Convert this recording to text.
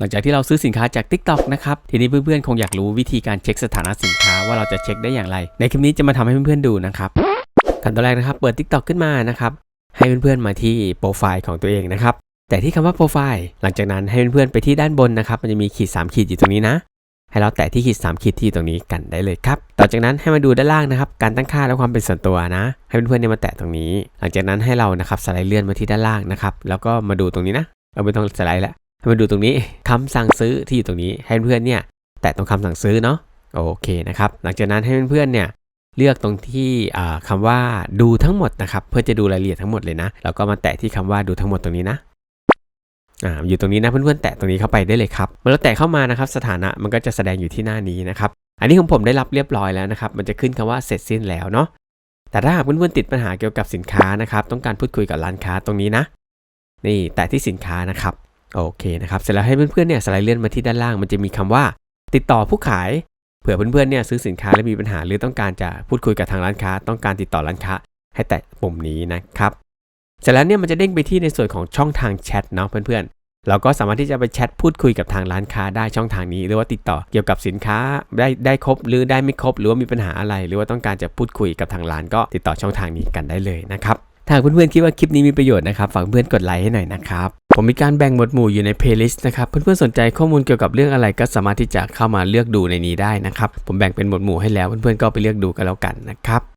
หลังจากที่เราซื้อสินค้าจาก TikTok นะครับ ทีนี้เพื่อนๆ คงอยากรู้วิธีการเช็คสถานะสินค้าว่าเราจะเช็คได้อย่างไร ในคลิปนี้จะมาทำให้เพื่อนๆดูนะครับขั้นตอนแรกนะครับ เปิด TikTok ขึ้นมานะครับ ให้เพื่อนๆมาที่โปรไฟล์ของตัวเองนะครับ แต่ที่คำว่าโปรไฟล์หลังจากนั้นให้เพื่อนๆไปที่ด้านบนนะครับ มันจะมีขีด 3 ขีดอยู่ตรงนี้นะ ให้เราแตะที่ขีด 3 ขีดที่ตรงนี้กันได้เลยครับ ต่อจากนั้นให้มาดูด้านล่างนะครับ การตั้งค่าและความเป็นส่วนตัวนะ ให้เพื่อนๆเนี่ยมาแตะตรงนี้ หลังจากนั้นให้เรานะครับสไลด์เลื่อนมาที่ด้านล่างนะครับ แล้วก็มาดูตรงนี้นะเอาไม่ต้องสไลด์ละ ให้มาดูตรงนี้คำสั่งซื้อที่อยู่ตรงนี้ให้เพื่อนเนี่ยแตะตรงคำสั่งซื้อเนาะโอเคนะครับหลังจากนั้นให้เพื่อนๆเนี่ยเลือกตรงที่อ่าคำว่าดูทั้งหมดนะครับเพื่อจะดูรายละเอียดทั้งหมดเลยนะแล้วก็มาแตะที่คำว่าดูทั้งหมดตรงนี้นะอ่าอยู่ตรงนี้นะเพื่อนๆแตะตรงนี้เข้าไปได้เลยครับเมื่อเราแตะเข้ามานะครับสถานะมันก็จะแสดงอยู่ที่หน้านี้นะครับอันนี้ของผมได้รับเรียบร้อยแล้วนะครับมันจะขึ้นคำว่าเสร็จสิ้นแล้วเนาะแต่ถ้าหากเพื่อนๆติดปัญหาเกี่ยวกับสินค้านะครับต้องการพูดคุยกับร้านค้าตรงนี้นะ นี่แตะที่สินค้านะครับ โอเคนะครับเสร็จแล้วให้เพื่อนๆเนี่ยสไลด์เลื่อนมาที่ด้านล่างมันจะมีคำว่า ติดต่อผู้ขายเผื่อเพื่อนๆเนี่ยซื้อสินค้าแล้วมีปัญหาหรือต้องการจะพูดคุยกับทางร้านค้า ต้องการติดต่อร้านค้า ให้แตะปุ่มนี้นะครับเสร็จแล้วเนี่ยมันจะเด้งไปที่ในส่วนของช่องทางแชทเนาะเพื่อนๆ เราก็สามารถที่จะไปแชทพูดคุยกับทางร้านค้าได้ช่องทางนี้ หรือว่าติดต่อเกี่ยวกับสินค้าได้ได้ครบหรือได้ไม่ครบ หรือว่ามีปัญหาอะไร หรือว่าต้องการจะพูดคุยกับทางร้านก็ติดต่อช่องทางนี้กันได้เลยนะครับ หากเพื่อนๆคิดว่าคลิปนี้มีประโยชน์นะครับฝากเพื่อนกดไลค์ให้หน่อยนะครับ ผมมีการแบ่งหมวดหมู่อยู่ในเพลย์ลิสต์นะครับ เพื่อนๆสนใจข้อมูลเกี่ยวกับเรื่องอะไรก็สามารถที่จะเข้ามาเลือกดูในนี้ได้นะครับ ผมแบ่งเป็นหมวดหมู่ให้แล้วเพื่อนๆก็ไปเลือกดูกันแล้วกันนะครับ